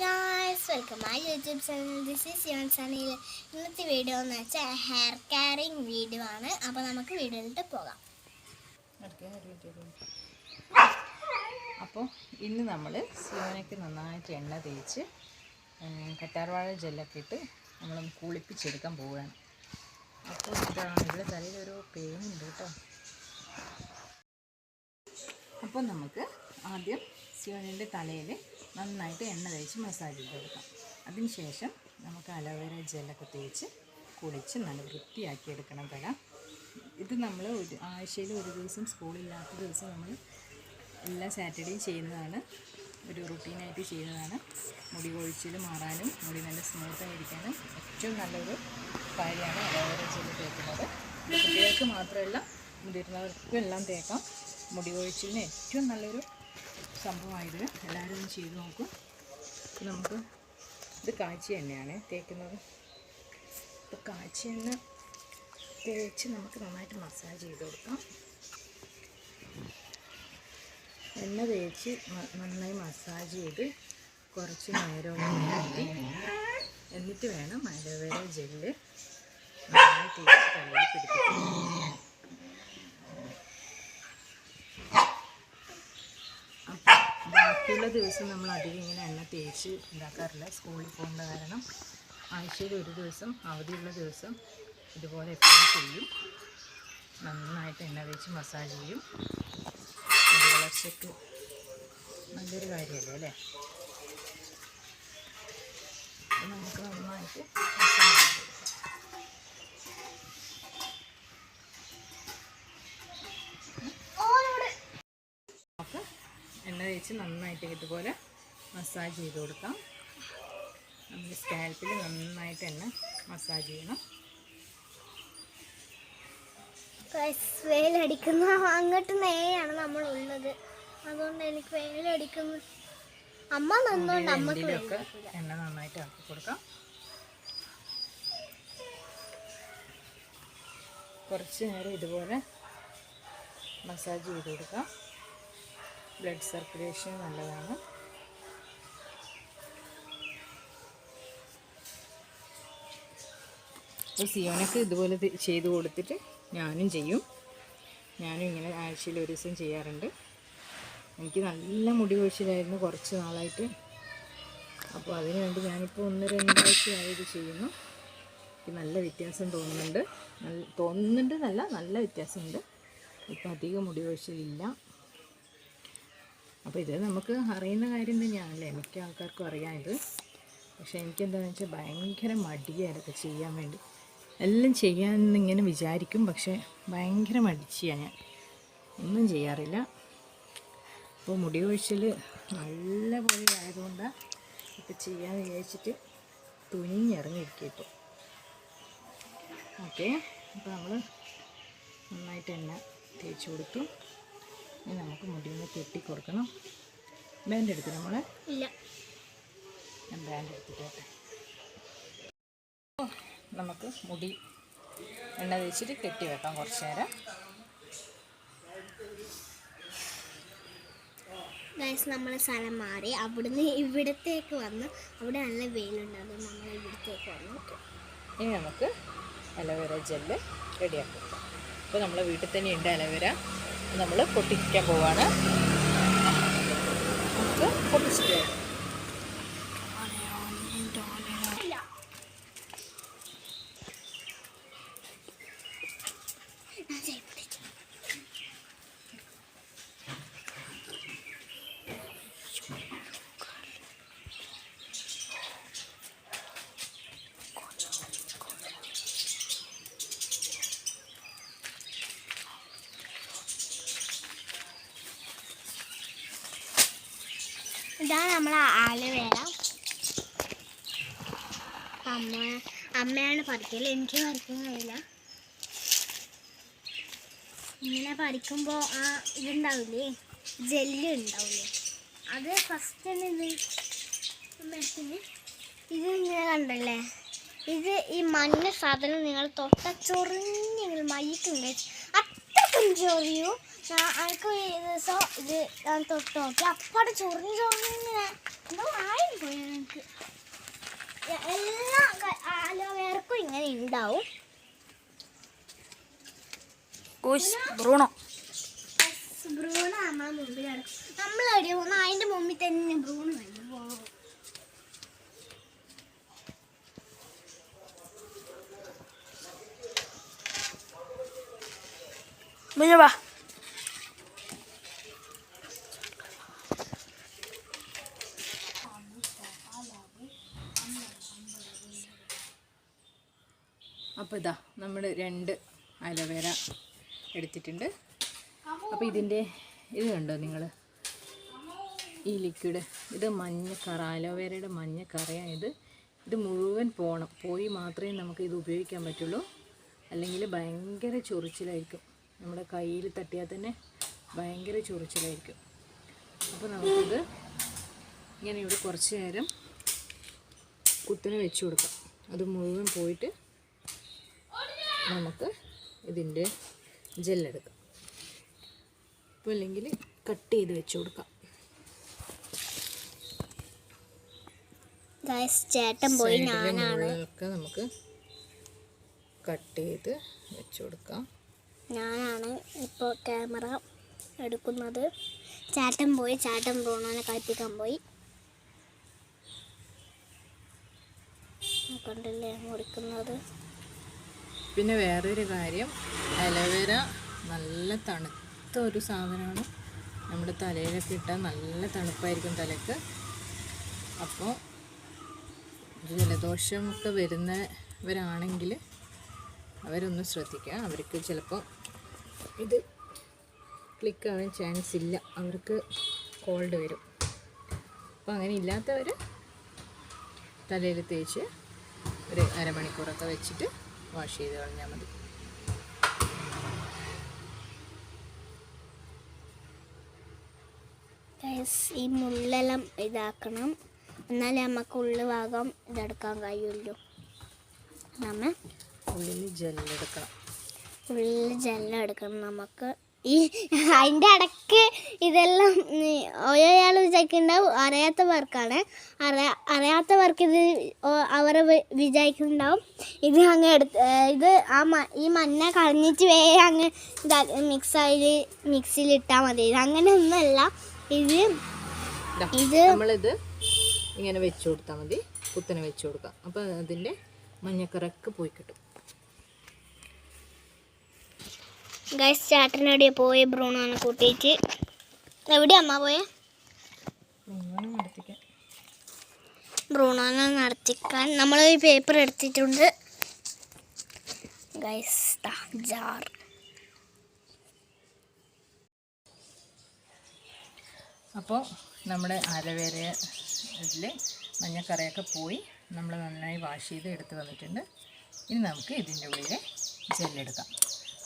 Guys welcome my YouTube channel this is Yuvan സണിയിൽ ഇന്നത്തെ video എന്ന് വെച്ചാൽ ഹെയർ കെയറിങ് വീഡിയോ ആണ്. അപ്പോൾ നമുക്ക് വീഡിയോയിലിട്ട് പോകാം. അപ്പോൾ ഇന്ന് നമ്മൾ സിയോനയ്ക്ക് നന്നായിട്ട് എണ്ണ തേച്ച് കറ്റാർവാഴ ജെല്ലൊക്കെ ഇട്ട് നമ്മൾ കുളിപ്പിച്ചെടുക്കാൻ പോവുകയാണ്. അപ്പോൾ ഇതാണ് ഇവിടെ തലയിലൊരു പെയിനുണ്ട് കേട്ടോ. അപ്പോൾ നമുക്ക് ആദ്യം ശിവനിന്റെ തലയിൽ നന്നായിട്ട് എണ്ണ തേച്ച് മസാജ് ചെയ്ത് കൊടുക്കാം അതിനുശേഷം നമുക്ക് അലോവേര ജെല്ലൊക്കെ തേച്ച് കുളിച്ച് നല്ല വൃത്തിയാക്കി എടുക്കണം തല ഇത് നമ്മൾ ഒരു ആഴ്ചയിൽ ഒരു ദിവസം സ്കൂളില്ലാത്ത ദിവസം നമ്മൾ എല്ലാ സാറ്റർഡേയും ചെയ്യുന്നതാണ്. ഒരു റുട്ടീനായിട്ട് ചെയ്യുന്നതാണ്. മുടി കൊഴിച്ചിൽ മാറാനും മുടി നല്ല സ്മൂത്തായിരിക്കാനും ഏറ്റവും നല്ലൊരു കാര്യമാണ് അലോവേര ജെല്ല് തേക്കുന്നത്. കുട്ടികൾക്ക് മാത്രമല്ല മുതിർന്നവർക്കും എല്ലാം തേക്കാം. മുടി കൊഴിച്ചിലിന് ഏറ്റവും നല്ലൊരു സംഭവമായത്. എല്ലാവരും ഒന്ന് ചെയ്ത് നോക്കും. നമുക്ക് ഇത് കാച്ചി എണ്ണയാണ് തേക്കുന്നത്. ഇപ്പം കാച്ചി എണ്ണ തേച്ച് നമുക്ക് നന്നായിട്ട് മസാജ് ചെയ്ത് കൊടുക്കാം. എണ്ണ തേച്ച് നന്നായി മസാജ് ചെയ്ത് കുറച്ച് നേരം ഒന്ന് എന്നിട്ട് വേണം അലോവേര ജെല്ല് നന്നായി തേച്ച് തലയിൽ പിടിപ്പിക്കാൻ അപ്പം ബാക്കിയുള്ള ദിവസം നമ്മൾ അധികം ഇങ്ങനെ എണ്ണ തേച്ച് ഉണ്ടാക്കാറില്ല. സ്കൂളിൽ പോകേണ്ട കാരണം ആഴ്ചയിൽ ഒരു ദിവസം അവധിയുള്ള ദിവസം ഇതുപോലെ എപ്പോഴും ചെയ്യും. നന്നായിട്ട് എണ്ണ തേച്ച് മസാജ് ചെയ്യും. വളർച്ചയ്ക്ക് നല്ലൊരു കാര്യമല്ലേ അല്ലേ? നമുക്ക് നന്നായിട്ട് മസാജ് ചെയ്ത് കൊടുക്കാം നമുക്ക് എണ്ണ തേച്ച് നന്നായിട്ട് ഇതുപോലെ മസാജ് ചെയ്ത് കൊടുക്കാം. നമ്മുടെ സ്കാൽപ്പിൽ നന്നായിട്ട് എണ്ണ മസാജ് ചെയ്യണം. വേലടിക്കുന്ന. വെയിലടിക്കുന്ന അങ്ങോട്ട് നേയാണ് നമ്മൾ ഉള്ളത് അതുകൊണ്ട് എനിക്ക് വെയിലടിക്കുന്നു അമ്മ നന്നോണ്ട് അമ്മയ്ക്ക് എണ്ണ നന്നായിട്ട് ആക്കി കൊടുക്കാം. കുറച്ച് നേരം ഇതുപോലെ മസാജ് ചെയ്ത് കൊടുക്കാം. ബ്ലഡ് സർക്കുലേഷൻ നല്ലതാണ്. അപ്പോൾ സിയോനൊക്കെ ഇതുപോലെ ഇത് ചെയ്ത് കൊടുത്തിട്ട് ഞാനും ചെയ്യും. ഞാനും ഇങ്ങനെ ആഴ്ചയിൽ ഒരു ദിവസം ചെയ്യാറുണ്ട്. എനിക്ക് നല്ല മുടി കൊഴിച്ചിലായിരുന്നു കുറച്ച് നാളായിട്ട്. അപ്പോൾ അതിന് വേണ്ടി ഞാനിപ്പോൾ ഒന്ന് രണ്ടാഴ്ചയായി ഇത് ചെയ്യുന്നു. എനിക്ക് നല്ല വ്യത്യാസം തോന്നുന്നുണ്ട്. തോന്നുന്നുണ്ട് നല്ല നല്ല വ്യത്യാസമുണ്ട്. ഇപ്പോൾ അധികം മുടി കൊഴിച്ചിലില്ല. അപ്പോൾ ഇത് നമുക്ക് അറിയുന്ന കാര്യം തന്നെയാണല്ലേ? മിക്ക ആൾക്കാർക്കും അറിയാം ഇത്. പക്ഷേ എനിക്കെന്താണെന്ന് വെച്ചാൽ ഭയങ്കര മടിയായിരുന്നു ചെയ്യാൻ വേണ്ടി. എല്ലാം ചെയ്യാമെന്ന് ഇങ്ങനെ വിചാരിക്കും പക്ഷേ ഭയങ്കര മടിച്ചിയാണ് ഞാൻ. ഒന്നും ചെയ്യാറില്ല. അപ്പോൾ മുടി കൊഴിച്ചിൽ നല്ല പോലെ ആയതുകൊണ്ടാണ് ഇപ്പം ചെയ്യാൻ വിചാരിച്ചിട്ട് തുനിഞ്ഞിറങ്ങിയിരിക്കും ഇപ്പോൾ ഓക്കെ. അപ്പോൾ നമ്മൾ നന്നായിട്ട് എണ്ണ തേച്ച് കൊടുത്തു. ഇനി നമുക്ക് മുടി ഒന്ന് കെട്ടി കൊടുക്കണം. ബാൻഡ് എടുത്തു നമ്മളെ ഇല്ല. ഞാൻ ബാൻഡ് എടുത്തിട്ടോട്ടെ നമുക്ക് മുടി എണ്ണ തേച്ചിട്ട് കെട്ടി വെക്കാം കുറച്ച് നേരം. ഗൈസ് നമ്മൾ സ്ഥലം മാറി. അവിടുന്ന് ഇവിടത്തേക്ക് വന്ന് അവിടെ നല്ല വെയിലുണ്ടാകും നമ്മൾ ഇവിടത്തേക്ക് വന്നു ഇനി നമുക്ക് അലോവേര ജെല്ല് റെഡിയാക്കാം അപ്പോൾ നമ്മളെ വീട്ടിൽ തന്നെ ഉണ്ട് അലോവേര നമ്മൾ പൊട്ടിക്കാൻ പോവാണ്. നമുക്ക് പൊട്ടിച്ചിട്ട് വരാം. ഇല്ല ഞാൻ ചെയ്യട്ടെ. ഇതാണ് നമ്മളെ ആലുവേല അമ്മ അമ്മയാണ് പറിക്കൽ എനിക്ക് പറിക്കാൻ കഴിയില്ല. ഇങ്ങനെ പറിക്കുമ്പോൾ ആ ഇതുണ്ടാവില്ലേ? ജെല്ല് ഉണ്ടാവില്ലേ? അത് ഫസ്റ്റ് തന്നെ ഇത്. അമ്മത്തിന് ഇത് ഇങ്ങനെ കണ്ടല്ലേ? ഇത് ഈ മഞ്ഞ സാധനം നിങ്ങൾ തൊട്ട ചൊറിഞ്ഞെങ്കിൽ മയ്യക്കും അത്രക്കും ചൊറിയൂ. എനിക്ക് ഈ ദിവസം ഇത് ഞാൻ തൊട്ട് നോക്കി. അപ്പാടെ ചൊറിഞ്ഞ് ചൊറിഞ്ഞ് എന്തോ ആയി പോയി എനിക്ക് എല്ലാ അലോവേർക്കും ഇങ്ങനെ ഉണ്ടാവും ബ്രൂണോ? ബ്രൂണ് നമ്മളെ മുമ്പിൽ കിടക്കും നമ്മളെവിടെ പോകുന്ന അതിന്റെ മുമ്പിൽ തന്നെ ബ്രൂണ് കണ്ടു പോകും അപ്പോൾ ഇതാ നമ്മൾ രണ്ട് അലോവേര എടുത്തിട്ടുണ്ട്. അപ്പോൾ ഇതിന്റെ ഇത് കണ്ടോ നിങ്ങൾ ഈ ലിക്വിഡ് ഇത് മഞ്ഞ കറ അലോവേരയുടെ മഞ്ഞ ഇത് ഇത് മുഴുവൻ പോകണം പോയി മാത്രമേ നമുക്ക് ഇത് ഉപയോഗിക്കാൻ പറ്റുള്ളൂ. അല്ലെങ്കിൽ ഭയങ്കര ചൊറിച്ചിലായിരിക്കും. നമ്മുടെ കയ്യിൽ തട്ടിയാൽ തന്നെ ഭയങ്കര ചൊറിച്ചിലായിരിക്കും. അപ്പോൾ നമുക്കിത് ഇങ്ങനെ ഇവിടെ കുറച്ച് നേരം കുത്തിനെ വെച്ച് കൊടുക്കാം. അത് മുഴുവൻ പോയിട്ട് നമുക്ക് ഇതിന്റെ ജെല്ലെടുക്കാം. അപ്പോൾ അല്ലെങ്കിൽ കട്ട് ചെയ്ത് വെച്ച് കൊടുക്കാം. ചേട്ടൻ പോയി മുകളിലൊക്കെ നമുക്ക് കട്ട് ചെയ്ത് വെച്ച് കൊടുക്കാം. ഞാനാണ് ഇപ്പോൾ ക്യാമറ എടുക്കുന്നത്. ചേട്ടൻ പോയി ചേട്ടൻ ബ്രൂണോനെ കളിപ്പിക്കാൻ പോയി. കണ്ടില്ലേ മുറിക്കുന്നത് പിന്നെ വേറൊരു കാര്യം അലോവേര നല്ല തണുത്ത ഒരു സാധനമാണ്. നമ്മുടെ തലയിലൊക്കെ ഇട്ടാൽ നല്ല തണുപ്പായിരിക്കും തലക്ക്. അപ്പോൾ ജലദോഷമൊക്കെ വരുന്നവരാണെങ്കിൽ അവരൊന്ന് ശ്രദ്ധിക്കുക. അവർക്ക് ചിലപ്പോൾ ഇത് ക്ലിക്കാവാൻ ചാൻസ് ഇല്ല. അവർക്ക് കോൾഡ് വരും. അപ്പോൾ അങ്ങനെ ഇല്ലാത്തവർ തലയിൽ തേച്ച് ഒരു അരമണിക്കൂറൊക്കെ വെച്ചിട്ട് വാഷ് ചെയ്ത് കളഞ്ഞാൽ മതി. ഈ മുള്ളെല്ലാം ഇതാക്കണം. എന്നാലേ നമുക്ക് ഉള്ളു ഭാഗം ഇതെടുക്കാൻ കഴിയുള്ളൂ. നമ്മ ഉള്ളിൽ ജെല്ലെടുക്കണം ഉള്ളിൽ ജെല്ലെടുക്കണം നമുക്ക് ഈ അതിന്റെ ഇടയ്ക്ക് ഇതെല്ലാം ഓരോയാൾ വിചാരിക്കുന്നുണ്ടാവും. അറിയാത്തവർക്കാണ്. അറിയാ അറിയാത്തവർക്ക് ഇത് അവരെ വിചാരിക്കുന്നുണ്ടാവും. ഇത് അങ്ങ് എടുത്ത് ഇത് ആ മ ഈ മഞ്ഞ കളഞ്ഞിട്ട് വേറെ അങ്ങ് ഇതാ മിക്സായിൽ മിക്സിയിലിട്ടാൽ മതി. ഇത് അങ്ങനെയൊന്നുമല്ല ഇത് ഇത് നമ്മളിത് ഇങ്ങനെ വെച്ച് കൊടുത്താൽ മതി. കുത്തനെ വെച്ച് കൊടുക്കാം. അപ്പോൾ അതിന്റെ മഞ്ഞക്കറൊക്കെ പോയി കിട്ടും. ഗൈസ് ചേട്ടനോടെ പോയി ബ്രൂണോനെ കൂട്ടിയിട്ട്. എവിടെ അമ്മ പോയെ? ബ്രൂണോനെ നടത്തിക്കാൻ. നമ്മൾ ഈ പേപ്പർ എടുത്തിട്ടുണ്ട്. Guys jar. അപ്പോൾ നമ്മുടെ അലവേരയിൽ മഞ്ഞക്കറയൊക്കെ പോയി. നമ്മൾ നന്നായി വാഷ് ചെയ്ത് എടുത്ത് വന്നിട്ടുണ്ട്. ഇനി നമുക്ക് ഇതിന്റെ ഉള്ളിൽ ജെല്ലെടുക്കാം.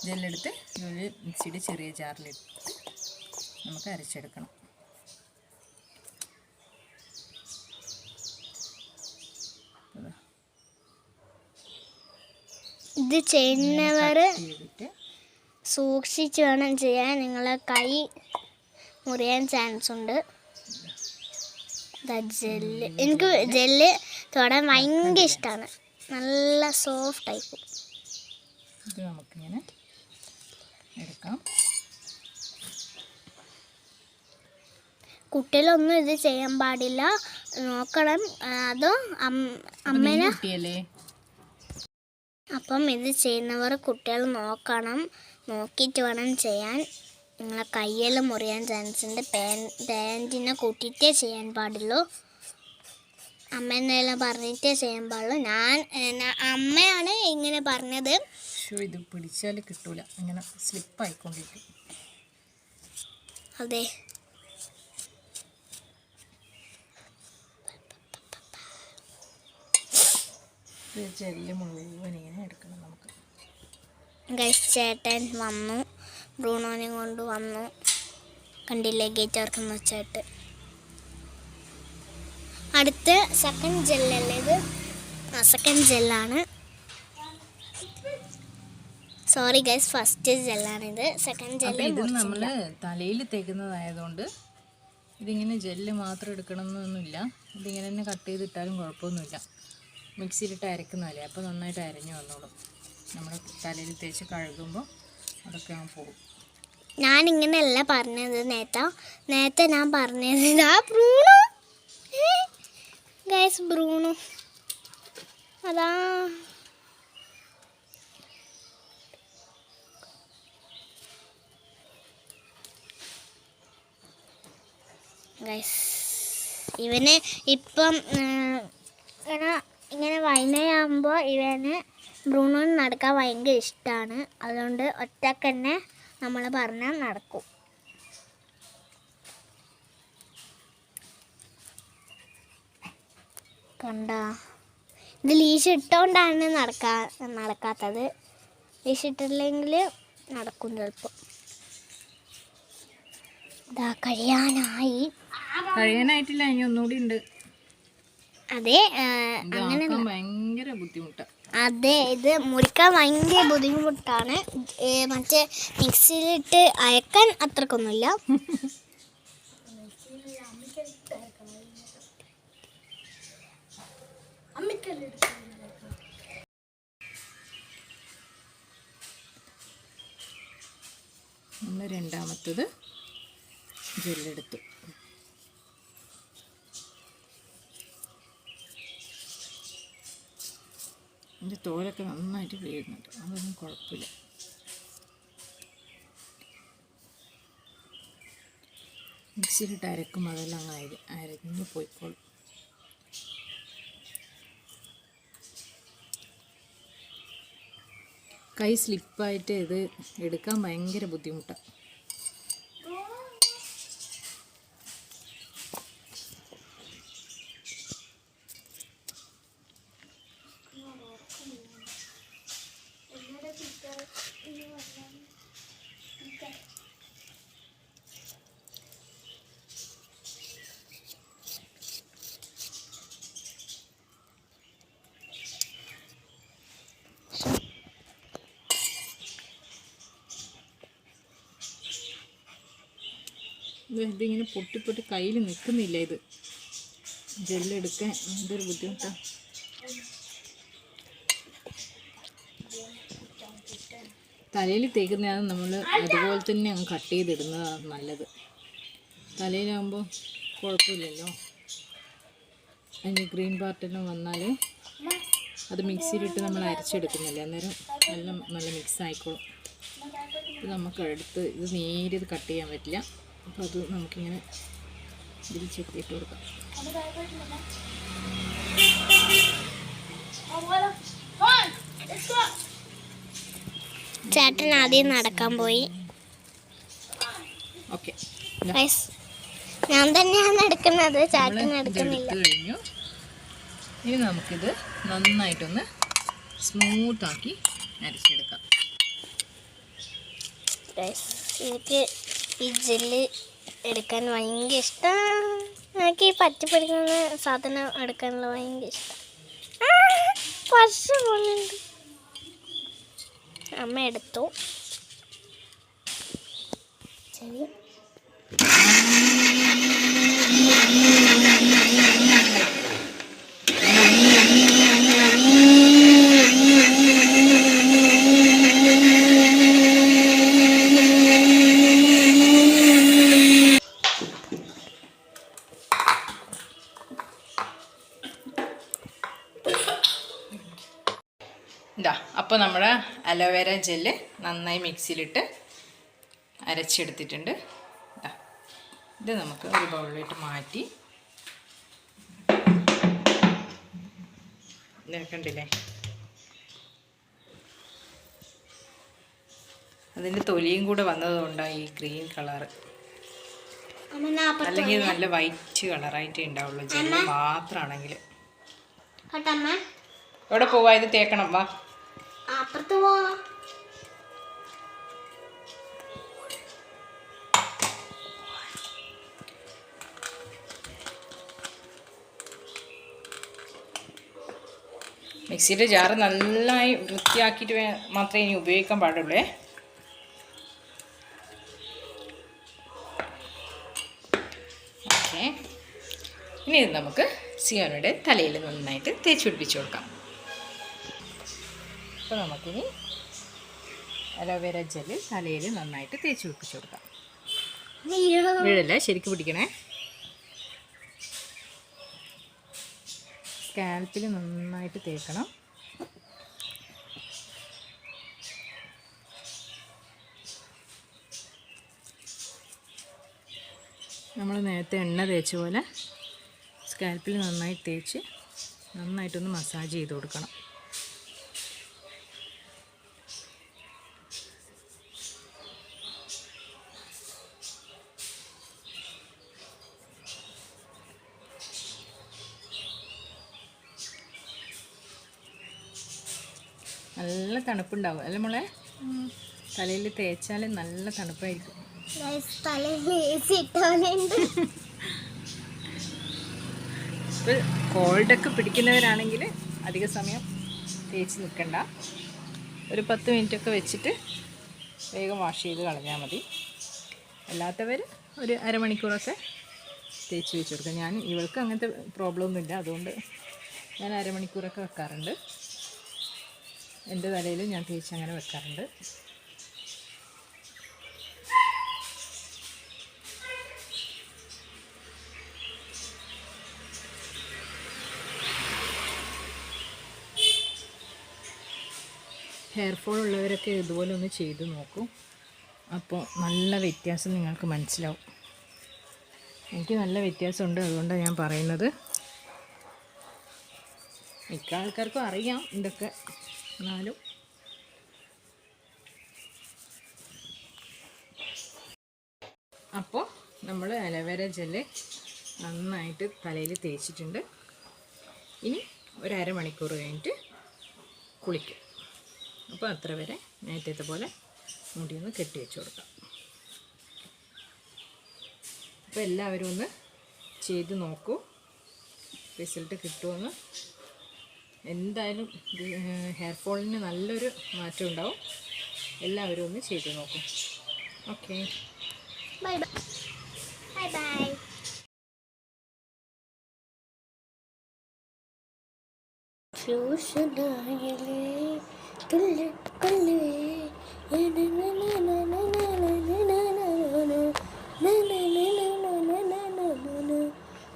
ജെല്ലെടുത്ത് ഒരു മിക്സിയുടെ ചെറിയ ജാറിലിട്ട് നമുക്ക് അരച്ചെടുക്കണം. ഇത് ചെയ്യുന്നവർ സൂക്ഷിച്ച് വേണം ചെയ്യാൻ. നിങ്ങളെ കൈ മുറിയാൻ ചാൻസ് ഉണ്ട്. ജെല്ല്. എനിക്ക് ജെല്ല് തൊടാൻ ഭയങ്കര ഇഷ്ടമാണ് നല്ല സോഫ്റ്റ് ആയിരിക്കും ഇത് നമുക്കിങ്ങനെ എടുക്കാം കുട്ടികളൊന്നും ഇത് ചെയ്യാൻ പാടില്ല. നോക്കണം. അതോ അമ്മേനെ അപ്പം ഇത് ചെയ്യുന്നവർ കുട്ടികൾ നോക്കണം. നോക്കിയിട്ട് വേണം ചെയ്യാൻ. നിങ്ങളെ കയ്യെല്ലാം മുറിയാൻ ചാൻസ് ഉണ്ട് പാൻ പാന്റിനെ കൂട്ടിയിട്ടേ ചെയ്യാൻ പാടുള്ളൂ. അമ്മേനെല്ലാം പറഞ്ഞിട്ടേ ചെയ്യാൻ പാടുള്ളൂ. ഞാൻ അമ്മയാണ് ഇങ്ങനെ പറഞ്ഞത്. ഇത് പിടിച്ചാൽ കിട്ടൂല. ഇങ്ങനെ സ്ലിപ്പായിക്കൊണ്ടിരിക്കും അതെ. ജെല്ല് മുഴുവൻ ഇങ്ങനെ എടുക്കണം നമുക്ക്. ചേട്ടൻ വന്നു. ബ്രൂണോനെ കൊണ്ട് വന്നു. കണ്ടില്ലേ ഗേറ്റ് ഓർക്കുന്ന ചേട്ട് അടുത്ത സെക്കൻഡ് ജെല്ലല്ലേ ഇത്? ആ സെക്കൻഡ് ജെല്ലാണ് സോറി ഗൈസ് ഫസ്റ്റ് ജെല്ലാണിത് സെക്കൻഡ് ജെല്ല് ഇത്. നമ്മൾ തലയിൽ തേക്കുന്നതായതുകൊണ്ട് ഇതിങ്ങനെ ജെല്ല് മാത്രം എടുക്കണമെന്നൊന്നുമില്ല. ഇതിങ്ങനെ തന്നെ കട്ട് ചെയ്തിട്ടാലും കുഴപ്പമൊന്നുമില്ല. മിക്സിയിലിട്ട് അരക്കുന്നതല്ലേ? അപ്പോൾ നന്നായിട്ട് അരഞ്ഞു വന്നോളും. നമ്മൾ തലയിൽ തേച്ച് കഴുകുമ്പോൾ അതൊക്കെ അങ്ങ് പോകും. ഞാൻ ഇങ്ങനെയല്ല പറഞ്ഞത് നേരത്തെ നേരത്തെ ഞാൻ പറഞ്ഞത് ഇതാ ബ്രൂണു. ഗൈസ് ബ്രൂണു. അതാ. ഗൈസ് ഇവന് ഇപ്പം ഇങ്ങനെ ഇങ്ങനെ വൈകുന്നേരമാകുമ്പോൾ ഇവന് ബ്രൂണോന് നടക്കാൻ ഭയങ്കര ഇഷ്ടമാണ് അതുകൊണ്ട് ഒറ്റയ്ക്ക് തന്നെ നമ്മൾ പറഞ്ഞാൽ നടക്കും. കണ്ടോ? ഇത് ലീഷ് ഇട്ടുകൊണ്ടാണ് നടക്കാ നടക്കാത്തത്. ലീഷ് ഇട്ടില്ലെങ്കിൽ നടക്കും ചിലപ്പോൾ ഇതാ കഴിയാനായി കഴിയാനായിട്ടില്ല ഇനി ഒന്നുകൂടി ഉണ്ട്. അതെ അങ്ങനെ ഇത് ഭയങ്കര ബുദ്ധിമുട്ടാണ് അതെ ഇത് മുറിക്കാൻ ഭയങ്കര ബുദ്ധിമുട്ടാണ്. മറ്റേ മിക്സിയിലിട്ട് അയക്കാൻ അത്രക്കൊന്നുമില്ല. നമ്മൾ രണ്ടാമത്തത് ജെല്ലെടുത്തു. എന്റെ തോലൊക്കെ നന്നായിട്ട് വീഴുന്നുണ്ട്. അതൊന്നും കുഴപ്പമില്ല. മിക്സിയിലിട്ട് അരക്കും അതെല്ലാം അങ്ങ് അരി അരഞ്ഞ് പോയിക്കോളും. കൈ സ്ലിപ്പായിട്ട് ഇത് എടുക്കാൻ ഭയങ്കര ബുദ്ധിമുട്ടാണ് ഇത് ഇതിങ്ങനെ പൊട്ടി പൊട്ടി കയ്യിൽ നിൽക്കുന്നില്ല ഇത്. ജെല്ലെടുക്കാൻ എന്തൊരു ബുദ്ധിമുട്ടാണ് തലയിൽ തേക്കുന്നതാണ് നമ്മൾ അതുപോലെ തന്നെ അങ്ങ് കട്ട് ചെയ്തിടുന്നതാണ് നല്ലത്. തലയിലാകുമ്പോൾ കുഴപ്പമില്ലല്ലോ. അതിന് ഗ്രീൻ പാർട്ടെല്ലാം വന്നാൽ അത് മിക്സിയിലിട്ട് നമ്മൾ അരച്ചെടുക്കുന്നില്ല? അന്നേരം നല്ല നല്ല മിക്സ് ആയിക്കോളും. നമുക്ക് എടുത്ത് ഇത് നേരിത് കട്ട് ചെയ്യാൻ പറ്റില്ല. അപ്പോൾ അത് നമുക്കിങ്ങനെ ഇതിൽ ചെത്തിയിട്ട് കൊടുക്കാം. ചേട്ടൻ ആദ്യം നടക്കാൻ പോയി. ഓക്കെ. ഞാൻ തന്നെയാണ് നടക്കുന്നത്. ചേട്ടൻ നടക്കുന്നില്ല. കഴിഞ്ഞു. ഇനി നമുക്കിത് നന്നായിട്ടൊന്ന് സ്മൂത്താക്കി അരച്ചെടുക്കാം. എനിക്ക് ഈ ജെല്ല് എടുക്കാൻ ഭയങ്കര ഇഷ്ടമാണ് എനിക്ക് ഈ പറ്റിപ്പിടിക്കുന്ന സാധനം എടുക്കാനുള്ള ഭയങ്കര ഇഷ്ടം. പശ പോലുണ്ട്. അമ്മ എടുത്തു. ശരി. ഇതാ അപ്പോൾ നമ്മുടെ അലോവേര ജെല്ല് നന്നായി മിക്സിയിലിട്ട് അരച്ചെടുത്തിട്ടുണ്ട്. ഇതാ ഇത് നമുക്ക് ഒരു ബൗളിലിട്ട് മാറ്റി. കണ്ടില്ലേ? അതിന്റെ തൊലിയും കൂടെ വന്നതുകൊണ്ടാണ് ഈ ഗ്രീൻ കളറ്. അല്ലെങ്കിൽ നല്ല വൈറ്റ് കളറായിട്ടേ ഉണ്ടാവുള്ളൂ. ജെല്ല് മാത്രമാണെങ്കിൽ എവിടെ പോവാ? ഇത് തേക്കണം വാ. അപ്പുറത്ത് പോവാ മിക്സിയുടെ ജാറ് നന്നായി വൃത്തിയാക്കിയിട്ട് മാത്രമേ ഇനി ഉപയോഗിക്കാൻ പാടുള്ളൂ. ഓക്കെ. ഇനി ഇത് നമുക്ക് സിയോനയുടെ തലയിൽ നന്നായിട്ട് തേച്ച് പിടിപ്പിച്ച് കൊടുക്കാം. അപ്പോൾ നമുക്കിനി അലോവേര ജെല്ല് തലയിൽ നന്നായിട്ട് തേച്ച് പിടിപ്പിച്ച് കൊടുക്കാം. വീഴല്ല ശരിക്കും പിടിക്കണേ. സ്കാൽപ്പിൽ നന്നായിട്ട് തേക്കണം. നമ്മൾ നേരത്തെ എണ്ണ തേച്ച പോലെ സ്കാൽപ്പിൽ നന്നായി തേച്ച് നന്നായിട്ടൊന്ന് മസാജ് ചെയ്ത് കൊടുക്കണം. നല്ല തണുപ്പുണ്ടാവും. അല്ലേ മോളെ? തലയിൽ തേച്ചാൽ നല്ല തണുപ്പായിരിക്കും. ഇപ്പോൾ കോൾഡൊക്കെ പിടിക്കുന്നവരാണെങ്കിൽ അധിക സമയം തേച്ച് നിൽക്കണ്ട. ഒരു പത്ത് മിനിറ്റൊക്കെ വെച്ചിട്ട് വേഗം വാഷ് ചെയ്ത് കളഞ്ഞാൽ മതി. അല്ലാത്തവർ ഒരു അരമണിക്കൂറൊക്കെ തേച്ച് വെച്ച് കൊടുക്കുക ഞാൻ ഇവൾക്ക് അങ്ങനത്തെ പ്രോബ്ലം ഒന്നുമില്ല. അതുകൊണ്ട് ഞാൻ അരമണിക്കൂറൊക്കെ വെക്കാറുണ്ട്. എന്റെ തലയിൽ ഞാൻ തേച്ച് അങ്ങനെ വെക്കാറുണ്ട്. ഹെയർ ഫോൾ ഉള്ളവരൊക്കെ ഇതുപോലെ ഒന്ന് ചെയ്ത് നോക്കൂ. അപ്പോൾ നല്ല വ്യത്യാസം നിങ്ങൾക്ക് മനസ്സിലാവും. എനിക്ക് നല്ല വ്യത്യാസമുണ്ട് അതുകൊണ്ടാണ് ഞാൻ പറയുന്നത്. മിക്ക ആൾക്കാർക്കും അറിയാം ഇതൊക്കെ. എന്നാലും അപ്പോൾ നമ്മൾ അലവേര ജെല്ല് നന്നായിട്ട് തലയിൽ തേച്ചിട്ടുണ്ട്. ഇനി ഒരു അരമണിക്കൂർ കഴിഞ്ഞിട്ട് കുളിക്കും. അപ്പോൾ അത്ര വരെ നേരത്തെ പോലെ മുടിയൊന്ന് കെട്ടി വെച്ച് കൊടുക്കാം. അപ്പോൾ എല്ലാവരും ഒന്ന് ചെയ്ത് നോക്കൂ. റിസൾട്ട് കിട്ടുമെന്ന് എന്തായാലും ഹെയർ ഫോളിന് നല്ലൊരു മാറ്റം ഉണ്ടാവും എല്ലാവരും ഒന്ന് ചെയ്ത് നോക്കും okay bye bye bye bye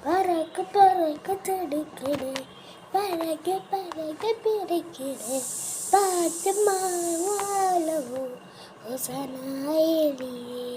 പറക്ക പറക്ക பழக பழக பிறக்கிற. பார்த்து மாவாழவும் ஒசனாயிலியே